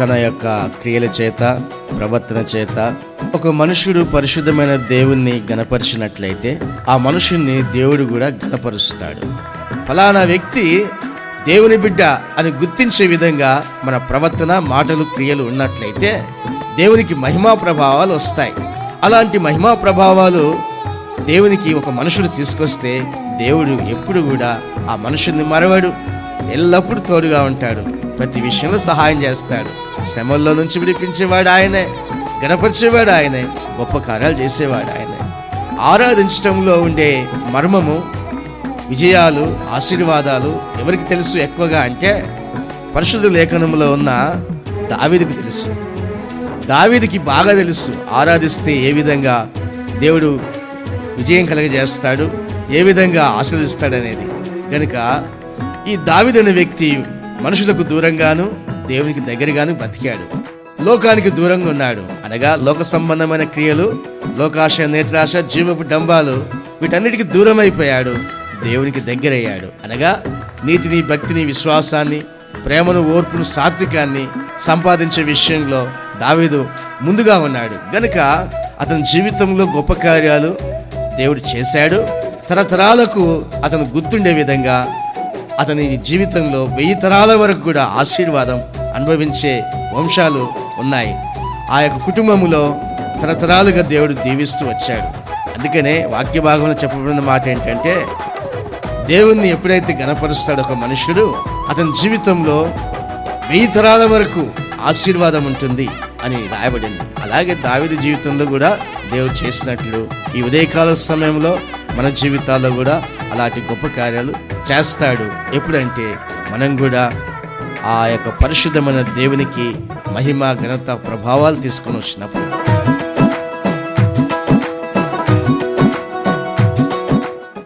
తన యొక్క క్రియల చేత ప్రవర్తన చేత ఒక మనుషుడు పరిశుద్ధమైన దేవుణ్ణి గణపరిచినట్లయితే ఆ మనుషుణ్ణి దేవుడు కూడా గణపరుస్తాడు. ఫలానా వ్యక్తి దేవుని బిడ్డ అని గుర్తించే విధంగా మన ప్రవర్తన మాటలు క్రియలు ఉన్నట్లయితే దేవునికి మహిమా ప్రభావాలు వస్తాయి. అలాంటి మహిమా ప్రభావాలు దేవునికి ఒక మనుషుడు తీసుకొస్తే దేవుడు ఎప్పుడు కూడా ఆ మనుషుల్ని మరవడు. ఎల్లప్పుడూ తోడుగా ఉంటాడు. ప్రతి విషయంలో సహాయం చేస్తాడు. శ్రమల్లో నుంచి విడిపించేవాడు ఆయనే. గణపరిచేవాడు ఆయనే. గొప్ప కార్యాలు చేసేవాడు ఆయనే. ఆరాధించటంలో ఉండే మర్మము విజయాలు ఆశీర్వాదాలు ఎవరికి తెలుసు ఎక్కువగా అంటే పరిశుద్ధ లేఖనంలో ఉన్న దావిదికి తెలుసు. దావిదికి బాగా తెలుసు ఆరాధిస్తే ఏ విధంగా దేవుడు విజయం కలగజేస్తాడు ఏ విధంగా ఆశీర్దిస్తాడనేది కనుక ఈ దావిదనే వ్యక్తి మనుషులకు దూరంగాను దేవునికి దగ్గరగాను బతికాడు. లోకానికి దూరంగా ఉన్నాడు. అనగా లోక సంబంధమైన క్రియలు లోకాశ నేత్రాశ జీవపు డంబాలు వీటన్నిటికి దూరం అయిపోయాడు దేవునికి దగ్గరయ్యాడు. అనగా నీతిని భక్తిని విశ్వాసాన్ని ప్రేమను ఓర్పును సాత్వికాన్ని సంపాదించే విషయంలో దావీదు ముందుగా ఉన్నాడు. గనుక అతని జీవితంలో గొప్ప కార్యాలు దేవుడు చేశాడు. తరతరాలకు అతను గుర్తుండే విధంగా అతని జీవితంలో వెయ్యి తరాల వరకు కూడా ఆశీర్వాదం అనుభవించే వంశాలు ఉన్నాయి. ఆ యొక్క కుటుంబములో తరతరాలుగా దేవుడు దీవిస్తూ వచ్చాడు. అందుకనే వాక్య భాగంలో చెప్పబడిన మాట ఏంటంటే దేవుణ్ణి ఎప్పుడైతే గణపరుస్తాడో ఒక మనుషుడు అతని జీవితంలో వెయ్యి తరాల వరకు ఆశీర్వాదం ఉంటుంది అని రాయబడింది. అలాగే దావిది జీవితంలో కూడా దేవుడు చేసినట్లు ఈ ఉదయకాల సమయంలో మన జీవితాల్లో కూడా అలాంటి గొప్ప కార్యాలు చేస్తాడు. ఎప్పుడంటే మనం కూడా ఆ యొక్క పరిశుద్ధమైన దేవునికి మహిమ ఘనత ప్రభావాలు తీసుకొని వచ్చినప్పుడు.